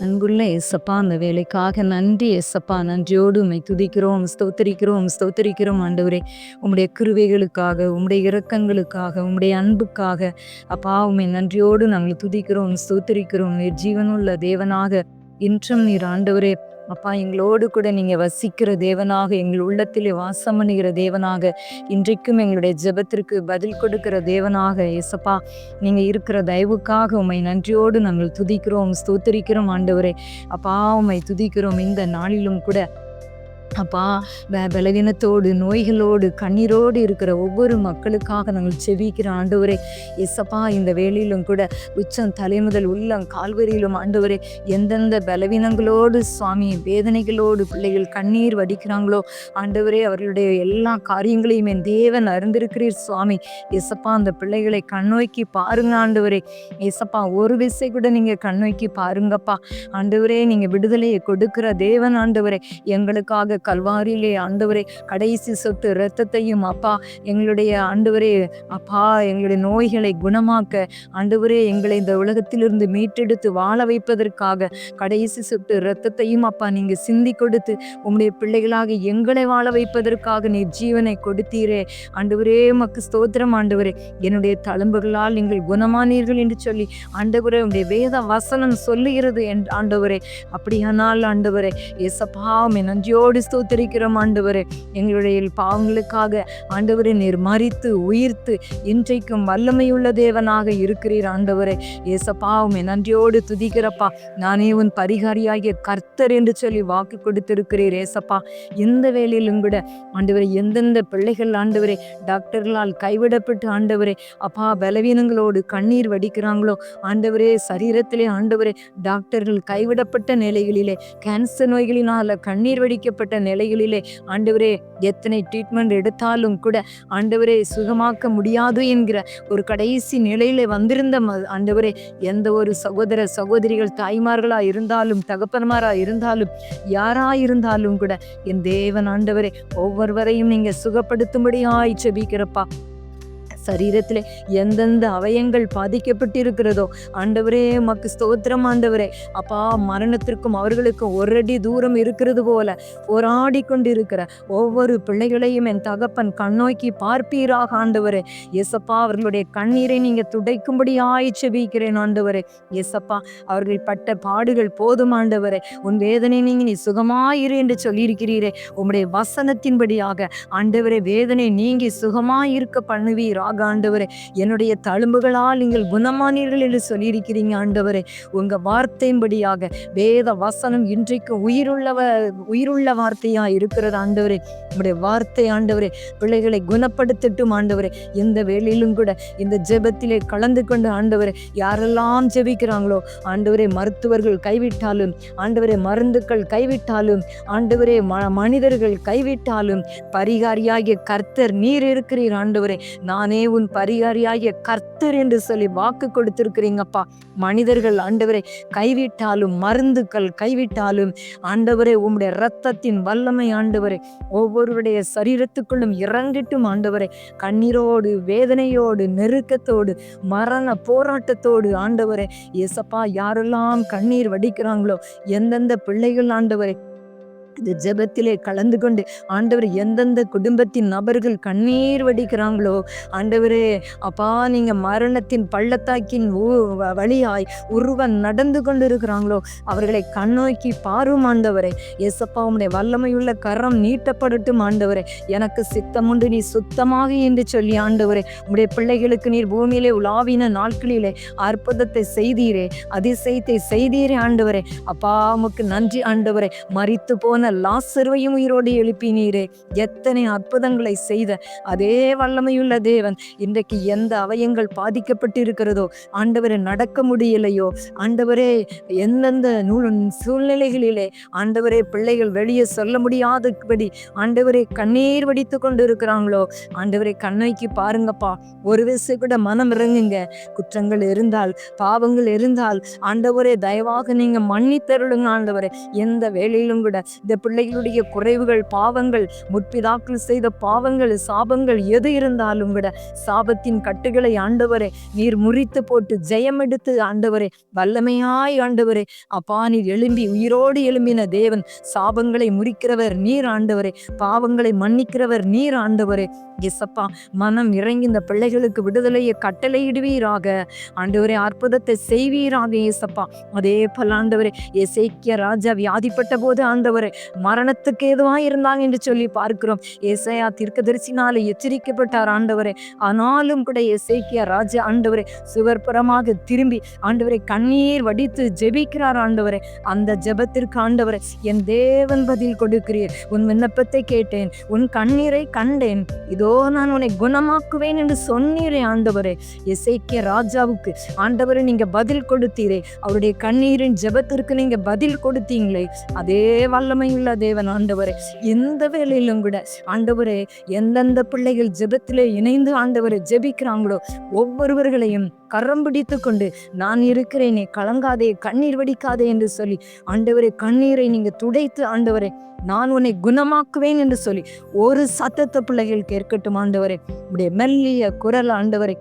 அன்புள்ள ஏசப்பா அந்த வேலைக்காக நன்றி ஏசப்பா. நன்றியோடு உண்மை துதிக்கிறோம் ஸ்தோத்தரிக்கிறோம் ஸ்தோத்தரிக்கிறோம் ஆண்டவரே. உம்முடைய கிருவைகளுக்காக உம்முடைய இரக்கங்களுக்காக உம்முடைய அன்புக்காக. அப்பா உண்மை நன்றியோடு நாங்கள் துதிக்கிறோம் ஸ்தோத்தரிக்கிறோம். நீர் ஜீவனுள்ள தேவனாக இன்றும் நீர் ஆண்டவரே. அப்பா எங்களோடு கூட நீங்கள் வசிக்கிற தேவனாக எங்கள் உள்ளத்திலே வாசம் பண்ணுகிற தேவனாக இன்றைக்கும் எங்களுடைய ஜெபத்திற்கு பதில் கொடுக்கிற தேவனாக எசப்பா நீங்கள் இருக்கிற தயவுக்காக உம்மை நன்றியோடு நாங்கள் துதிக்கிறோம் ஸ்தோத்தரிக்கிறோம் ஆண்டவரே. அப்பா உம்மை துதிக்கிறோம் இந்த நாளிலும் கூட. அப்பா ப பலவீனத்தோடு நோய்களோடு கண்ணீரோடு இருக்கிற ஒவ்வொரு மக்களுக்காக நாங்கள் செவிக்கிற ஆண்டவரே எஸ்ஸப்பா இந்த வேலையிலும் கூட உச்சம் தலைமுதல் உள்ளம் கால்வரியிலும் ஆண்டவரே எந்தெந்த பலவீனங்களோடு சுவாமி வேதனைகளோடு பிள்ளைகள் கண்ணீர் வடிக்கிறாங்களோ ஆண்டவரே அவர்களுடைய எல்லா காரியங்களையும் என் தேவன் அறிந்திருக்கிறீர் சுவாமி. எஸ்ஸப்பா அந்த பிள்ளைகளை கண்ணோக்கி பாருங்க ஆண்டவரே. எசப்பா ஒரு விசை கூட நீங்கள் கண்ணோக்கி பாருங்கப்பா. ஆண்டவரே நீங்கள் விடுதலையை கொடுக்கிற தேவன் ஆண்டவரே. எங்களுக்காக கல்வாரியிலே ஆண்டவரே கடைசி சொட்டு இரத்தத்தையும் அப்பா எங்களுடைய ஆண்டவரே அப்பா எங்களுடைய நோய்களை குணமாக்க ஆண்டவரே எங்களை இந்த உலகத்திலிருந்து மீட்டெடுத்து வாழ வைப்பதற்காக கடைசி சொட்டு இரத்தத்தையும் அப்பா நீங்க சிந்தி கொடுத்து உம்முடைய பிள்ளைகளாக எங்களை வாழ வைப்பதற்காக நீ ஜீவனை கொடுத்தீரே. ஆண்டவரே மக்கு ஸ்தோத்திரம் ஆண்டவரே. என்னுடைய தழும்புகளால் நீங்கள் குணமானீர்கள் என்று சொல்லி ஆண்டவரே உடைய வேத வசனம் சொல்லுகிறது என் ஆண்டவரே. அப்படியானால் ஆண்டவரே எசப்பா நன்றியோடு ஸ்தோத்தரிக்கிறோம் ஆண்டவரே. எங்களுடைய பாவங்களுக்காக ஆண்டவரை நீர் மறித்து உயிர்த்து இன்றைக்கும் வல்லமையுள்ள தேவனாக இருக்கிறீர் ஆண்டவரே. ஏசப்பா நன்றியோடு துதிக்கிறப்பா. நானே உன் பரிகாரியாகிய கர்த்தர் என்று சொல்லி வாக்கு கொடுத்திருக்கிறீர் ஏசப்பா. இந்த வேலையிலும் கூட ஆண்டவரை எந்தெந்த பிள்ளைகள் ஆண்டவரே டாக்டர்களால் கைவிடப்பட்டு ஆண்டவரே அப்பா பலவீனங்களோடு கண்ணீர் வடிக்கிறாங்களோ ஆண்டவரே சரீரத்திலே ஆண்டவரே டாக்டர்கள் கைவிடப்பட்ட நிலைகளிலே கேன்சர் நோய்களினால் கண்ணீர் வடிக்கப்பட்ட நிலைகளிலே ஆண்டவரே எத்தனை ட்ரீட்மெண்ட் எடுத்தாலும் கூட ஆண்டவரே சுகமாக்க முடியாது என்கிற ஒரு கடைசி நிலையில வந்திருந்த ஆண்டவரே எந்த ஒரு சகோதர சகோதரிகள் தாய்மார்களா இருந்தாலும் தகப்பன்மாரா இருந்தாலும் யாரா இருந்தாலும் கூட என் தேவன் ஆண்டவரே ஒவ்வொருவரையும் நீங்க சுகப்படுத்தும்படியாய் செபிக்கிறப்பா சரீரத்திலே எந்தெந்த அவயங்கள் பாதிக்கப்பட்டிருக்கிறதோ ஆண்டவரே மக்கு ஸ்தோத்திரம் ஆண்டவரே. அப்பா மரணத்திற்கும் அவர்களுக்கும் ஒரு அடி தூரம் இருக்கிறது போல போராடி கொண்டிருக்கிற ஒவ்வொரு பிள்ளைகளையும் என் தகப்பன் கண்ணோக்கி பார்ப்பீராக ஆண்டவரே. எசப்பா அவர்களுடைய கண்ணீரை நீங்க துடைக்கும்படியாய் செபிக்கிறேன் ஆண்டவரே. எசப்பா அவர்கள் பட்ட பாடுகள் போதும் ஆண்டவரே. உன் வேதனை நீங்க நீ சுகமாயிரு என்று சொல்லியிருக்கிறீரே. உம்முடைய வசனத்தின்படியாக ஆண்டவரே வேதனை நீங்கி சுகமாயிருக்க பண்ணுவீராக. ஆண்டவரே. என்னுடைய தழும்புகளால் நீங்கள் குணமானீர்கள் என்று சொல்லியிருக்கிறீங்க ஆண்டவரே. உங்க வார்த்தையின்படியாக வேத வசனம் இன்றைக்கு உயிருள்ளவ உயிருள்ள வார்த்தையா இருக்கிறது ஆண்டவரே. உங்களுடைய வார்த்தை ஆண்டவரே பிள்ளைகளை குணப்படுத்தட்டும் ஆண்டவரே. எந்த வேளையிலும் கூட இந்த ஜெபத்திலே கலந்து கொண்டு ஆண்டவரே யாரெல்லாம் ஜெபிக்கிறாங்களோ ஆண்டவரே மருத்துவர்கள் கைவிட்டாலும் ஆண்டவரே மருந்துக்கள் கைவிட்டாலும் ஆண்டவரே ம மனிதர்கள் கைவிட்டாலும் பரிகாரியாகிய கர்த்தர் நீர் இருக்கிறீர் ஆண்டவரே. நானே உன் பரிகாரியாகிய கர்த்தர் என்று சொல்லி வாக்கு கொடுத்திருக்கிறீங்கப்பா. மனிதர்கள் ஆண்டவரை கைவிட்டாலும் மருந்துக்கள் கைவிட்டாலும் ஆண்டவரே உம்முடைய இரத்தத்தின் வல்லமை ஆண்டவரே ஒவ்வொருவருடைய சரீரத்துக்குள்ளும் இறங்கிட்டும் ஆண்டவரே. கண்ணீரோடு வேதனையோடு நெருக்கத்தோடு மரண போராட்டத்தோடு ஆண்டவரே ஏசப்பா யாரெல்லாம் கண்ணீர் வடிக்கிறாங்களோ எந்தெந்த பிள்ளைகள் ஆண்டவரே இந்த ஜெபத்திலே கலந்து கொண்டு ஆண்டவர் எந்தெந்த குடும்பத்தின் நபர்கள் கண்ணீர் வடிக்கிறாங்களோ ஆண்டவரே அப்பா நீங்க மரணத்தின் பள்ளத்தாக்கின் வழியாய் உருவம் நடந்து கொண்டு இருக்கிறாங்களோ அவர்களை கண்ணோக்கி பாரும் ஆண்டவரே. எசப்பா உடைய வல்லமையுள்ள கரம் நீட்டப்படட்டும் ஆண்டவரே. எனக்கு சித்தமுண்டு நீ சுத்தமாக என்று சொல்லி ஆண்டவரே உடைய பிள்ளைகளுக்கு நீர் பூமியிலே உலாவின நாட்களிலே அற்புதத்தை செய்தீரே அதிசயத்தை செய்தீரே ஆண்டவரே. அப்பா உமக்கு நன்றி ஆண்டவரே. மறித்து போன லாசருவையும் உயிரோடு எழுப்பினீரே. எத்தனை அற்புதங்களை செய்த அதே வல்லமையுள்ள தேவன். இன்றைக்கு எந்த அவயங்கள் பாதிக்கப்பட்டிருக்கிறதோ ஆண்டவரை நடக்க முடியலையோ ஆண்டவரே எந்தெந்த நூல் சூழ்நிலைகளிலே ஆண்டவரே பிள்ளைகள் வெளியே சொல்ல முடியாதபடி ஆண்டவரே கண்ணீர் வடித்து கொண்டு இருக்கிறாங்களோ ஆண்டவரே கண்ணைக்கு பாருங்கப்பா. ஒரு வயசு கூட மனம் இறங்குங்க. குற்றங்கள் இருந்தால் பாவங்கள் இருந்தால் ஆண்டவரே தயவாக நீங்க மன்னித்தருளுங்க ஆண்டவரே. எந்த வேலையிலும் கூட இந்த பிள்ளைகளுடைய குறைவுகள் பாவங்கள் முற்பிதாக்கள் செய்த பாவங்கள் சாபங்கள் எது இருந்தாலும் விட சாபத்தின் கட்டுகளை ஆண்டவரே நீர் முறித்து போட்டு ஜெயம் எடுத்து ஆண்டவரே வல்லமையாய் ஆண்டவரே அப்பா நீர் எழும்பி உயிரோடு எழும்பின தேவன் சாபங்களை முறிக்கிறவர் நீர் ஆண்டவரே பாவங்களை மன்னிக்கிறவர் நீர் ஆண்டவரே. எசப்பா மனம் இறங்கி இந்த பிள்ளைகளுக்கு விடுதலையை கட்டளையிடுவீராக. ஆண்டவரே அற்புதத்தை செய்வீராக ஏசப்பா அதே போல் ஆண்டவரே எசைக்கிய ராஜா வியாதிப்பட்ட போது ஆண்டவரே மரணத்துக்கு ஏதுவாக இருந்தாங்க என்று சொல்லி பார்க்கிறோம். ஏசையா தீர்க்கதரிசினால எச்சரிக்கப்பட்டார் ஆண்டவரே. ஆனாலும் கூட எசைக்கியா ராஜா ஆண்டவரே சுவர்புறமாக திரும்பி ஆண்டவரை கண்ணீர் வடித்து ஜெபிக்கிறார் ஆண்டவரே. அந்த ஜெபத்திற்கு ஆண்டவரே என் தேவன் பதில் கொடுக்கிறீர். உன் விண்ணப்பத்தை கேட்டேன். உன் கண்ணீரை கண்டேன். இதோ நான் உன்னை குணமாக்குவேன் என்று சொன்னீரே ஆண்டவரே. எசைக்கிய ராஜாவுக்கு ஆண்டவரை நீங்க பதில் கொடுத்தீரே. அவருடைய கண்ணீரின் ஜெபத்திற்கு நீங்க பதில் கொடுத்தீங்களே. அதே வல்லமை உள்ள தேவன் ஆண்டவரே. எந்த வேலையிலும் கூட ஆண்டவரே எந்தெந்த பிள்ளைகள் ஜெபத்திலே இணைந்து ஆண்டவரை ஜெபிக்கிறாங்களோ ஒவ்வொருவர்களையும் கரம் பிடித்து கொண்டு நான் இருக்கிறேனே கலங்காதே கண்ணீர் வடிக்காதே என்று சொல்லி ஆண்டவரே கண்ணீரை நீங்க துடைத்து ஆண்டவரே நான் உன்னை குணமாக்குவேன் என்று சொல்லி ஒரு சத்தத்தை பிள்ளைகள் கேட்கட்டும் ஆண்டவரே. உடைய மெல்லிய குரல் ஆண்டவரை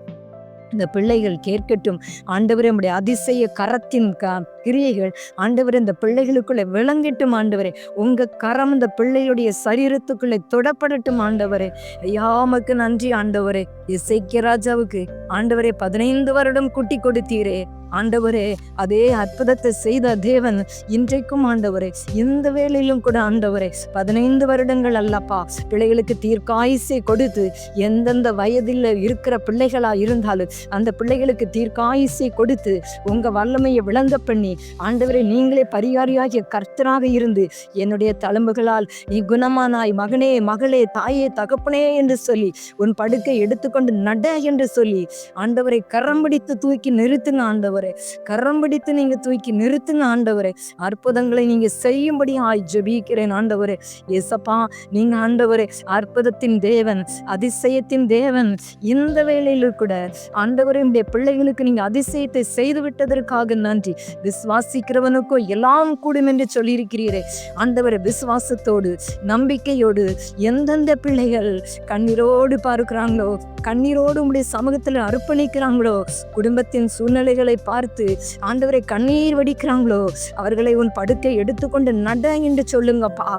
இந்த பிள்ளைகள் கேட்கட்டும். ஆண்டவரே நம்முடைய அதிசய கரத்தின் க கிரியைகள் ஆண்டவரே இந்த பிள்ளைகளுக்குள்ளே விளங்கட்டும் ஆண்டவரே. உங்க கரம் இந்த பிள்ளையுடைய சரீரத்துக்குள்ளே தொடப்படட்டும் ஆண்டவரே. ஐயாமக்கு நன்றி ஆண்டவரே. இசைக்கிய ராஜாவுக்கு ஆண்டவரே பதினைந்து வருடம் குட்டி கொடுத்தீரே. ஆண்டவரே அதே அற்புதத்தை செய்த தேவன் இன்றைக்கும் ஆண்டவரே இந்த வேளையிலும் கூட ஆண்டவரே பதினைந்து வருடங்கள் அல்லப்பா பிள்ளைகளுக்கு தீர்க்காயுசை கொடுத்து எந்தெந்த வயதில் இருக்கிற பிள்ளைகளா இருந்தாலும் அந்த பிள்ளைகளுக்கு தீர்க்காயுசை கொடுத்து உங்க வல்லமையை விளங்க பண்ணி ஆண்டவரே நீங்களே பரிகாரியாகிய கர்த்தராக இருந்து என்னுடைய தழும்புகளால் நீ குணமானாய் மகனே மகளே தாயே தகப்பனே என்று சொல்லி உன் படுக்கை எடுத்துக்கொண்டு நட என்று சொல்லி ஆண்டவரை கரம் பிடித்து தூக்கி நிறுத்துங்க ஆண்டவர். கரம் பிடித்து நீங்க தூக்கி நிறுத்துங்க ஆண்டவரே. அற்புதங்களை நீங்க செய்யும்படி ஆய் ஜபிக்கிறேன் ஆண்டவரே. ஏசப்பா நீங்க ஆண்டவரே அற்புதத்தின் தேவன் அதிசயத்தின் தேவன் இந்த வேளையில கூட ஆண்டவரே உடைய பிள்ளைகளுக்கு நீங்க அதிசயத்தை செய்து விட்டதற்காக நன்றி. விசுவாசிக்கிறவனுக்கோ எல்லாம் கூடும் என்று சொல்லியிருக்கிறீரே. ஆண்டவரை விசுவாசத்தோடு நம்பிக்கையோடு எந்தெந்த பிள்ளைகள் கண்ணீரோடு பார்க்கிறாங்களோ கண்ணீரோடு உடைய சமூகத்தில் அர்ப்பணிக்கிறாங்களோ குடும்பத்தின் சூழ்நிலைகளை பார்த்து ஆண்டவரை கண்ணீர் வடிக்கிறாங்களோ? அவர்களை உன் படுக்கை எடுத்துக்கொண்டு நட என்று சொல்லுங்கப்பா.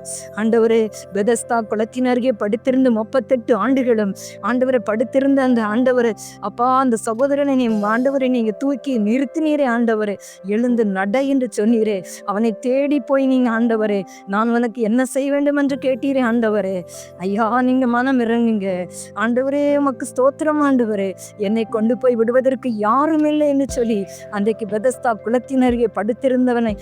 ஆண்டவரே பெதஸ்தா குளத்தின் அருகே படுத்திருந்து முப்பத்தெட்டு ஆண்டுகளும் ஆண்டவரை படுத்திருந்த அந்த ஆண்டவரை அப்பா அந்த சகோதரனை நீ ஆண்டவரை நீங்க தூக்கி நிறுத்தினீரே ஆண்டவரே. எழுந்து நட என்று சொன்னீரே. அவனை தேடி போய் நீங்க ஆண்டவரே நான் உனக்கு என்ன செய்ய வேண்டும் என்று கேட்டீரே ஆண்டவரே. ஐயா நீங்க மனம் இறங்குங்க. ஆண்டவரே உமக்கு ஸ்தோத்திரம் ஆண்டவரே. என்னை கொண்டு போய் விடுவதற்கு யாரும் இல்லை என்று சொல்லி அன்றைக்கு பெதஸ்தா குலத்தினருகே படுத்திருந்தவனை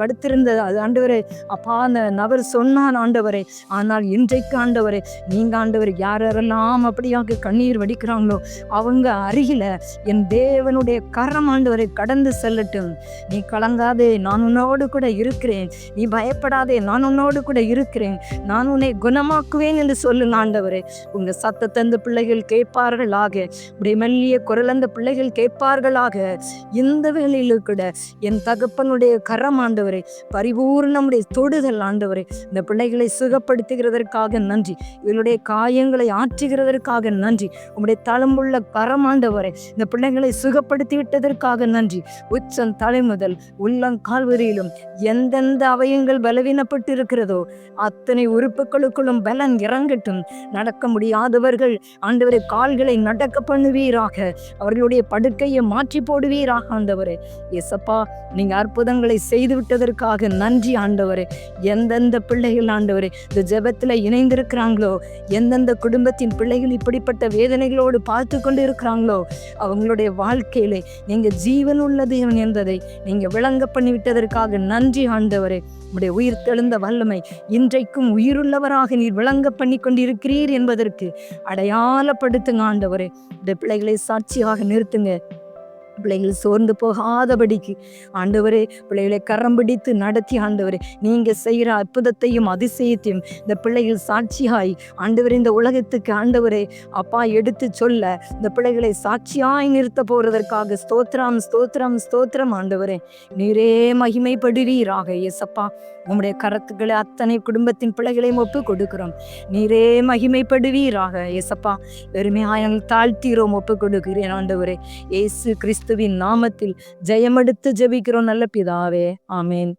படுத்திருந்த ஆண்டவரே அப்பா அந்த நபர் சொன்னான் ஆண்டவரே ஆனால் இன்றைக்கு ஆண்டவரே நீங்க ஆண்டவர் யாரெல்லாம் அப்படியாக கண்ணீர் வடிக்கிறாங்களோ அவங்க அருகில என் தேவனுடைய கரம் ஆண்டவரை கடந்து செல்லட்டும். நீ கலங்காதே நான் உன்னோடு கூட இருக்கிறேன். நீ பயப்படாதே நான் உன்னோடு கூட இருக்கிறேன். நான் உன்னை குணமாக்குவேன் என்று சொல்லுங்க ஆண்டவரே. உங்க சத்தத்தை அந்த பிள்ளைகள் கேட்பார்களாக உடைய மெல்லிய குரல் அந்த பிள்ளைகள் கேட்பார்களாக. இந்த வேலையிலும் கூட என் தகப்பனுடைய கரம் ஆண்டவரே பரிபூர்ணமுடைய தொடுதல் ஆண்டவரே இந்த பிள்ளைகளை சுகப்படுத்துகிறதற்காக நன்றி. இவளுடைய காயங்களை ஆற்றுகிறதற்காக நன்றி. உங்களுடைய தளம்புள்ள கரம் ஆண்டவரே இந்த பிள்ளைகளை சுகப்படுத்தி விட்டதற்காக நன்றி. உச்சம் தலை முதல் உள்ளங்கால் வரையிலும் எந்தெந்த அவயங்கள் பலவீனப்பட்டு இருக்கிறதோ அத்தனை உறுப்புகளுக்குள்ளும் பலன் இறங்கட்டும். நடக்க முடியாதவர்கள் ஆண்டவரை கால்களை நடக்க பண்ணுவீராக. அவர்களுடைய படுக்கையை மாற்றி போடுவீராக. ஆண்டவரே. எசப்பா நீங்க அற்புதங்களை செய்து விட்டதற்காக நன்றி ஆண்டவரே. எந்தெந்த பிள்ளைகள் ஆண்டவரே இந்த ஜெபத்துல இணைந்திருக்கிறாங்களோ எந்தெந்த குடும்பத்தின் பிள்ளைகள் இப்படிப்பட்ட வேதனைகளோடு பார்த்து கொண்டு இருக்கிறாங்களோ அவங்களுடைய வாழ்க்கையிலே நீங்க ஜீவன் உள்ளது தேவன் என்பதை நீங்க விளங்க பண்ணி விட்டதற்காக நன்றி ஆண்டவரே. உடைய உயிர் தெழுந்த வல்லமை இன்றைக்கும் உயிருள்ளவராக நீர் விளங்க பண்ணி கொண்டிருக்கிறீர் என்பதற்கு அடையாளப்படுத்துங்க ஆண்டவரே. இந்த பிள்ளைகளை சாட்சியாக நிறுத்துங்க. பிள்ளைகள் சோர்ந்து போகாதபடிக்கு ஆண்டவரே பிள்ளைகளை கரம் பிடித்து நடத்தி ஆண்டவரே நீங்க செய்கிற அற்புதத்தையும் அதிசயத்தையும் இந்த பிள்ளைகள் சாட்சியாய் ஆண்டவர் இந்த உலகத்துக்கு ஆண்டவரே அப்பா எடுத்து சொல்ல இந்த பிள்ளைகளை சாட்சியாய் நிறுத்த போறதற்காக ஸ்தோத்ரம் ஸ்தோத்ரம் ஸ்தோத்ரம் ஆண்டவரே. நீரே மகிமைப்படுவீராக எசப்பா உம்முடைய கரத்துக்களை அத்தனை குடும்பத்தின் பிள்ளைகளையும் ஒப்பு கொடுக்கிறோம் நீரே மகிமைப்படுவீராக. இயேசப்பா பெருமையாய் தாழ்த்தீரோம் ஒப்பு கொடுக்கிறேன் ஆண்டவரே. இயேசு கிறிஸ்துவின் நாமத்தில் ஜெயமெடுத்து ஜெபிக்கிறோம் நல்ல பிதாவே. ஆமேன்.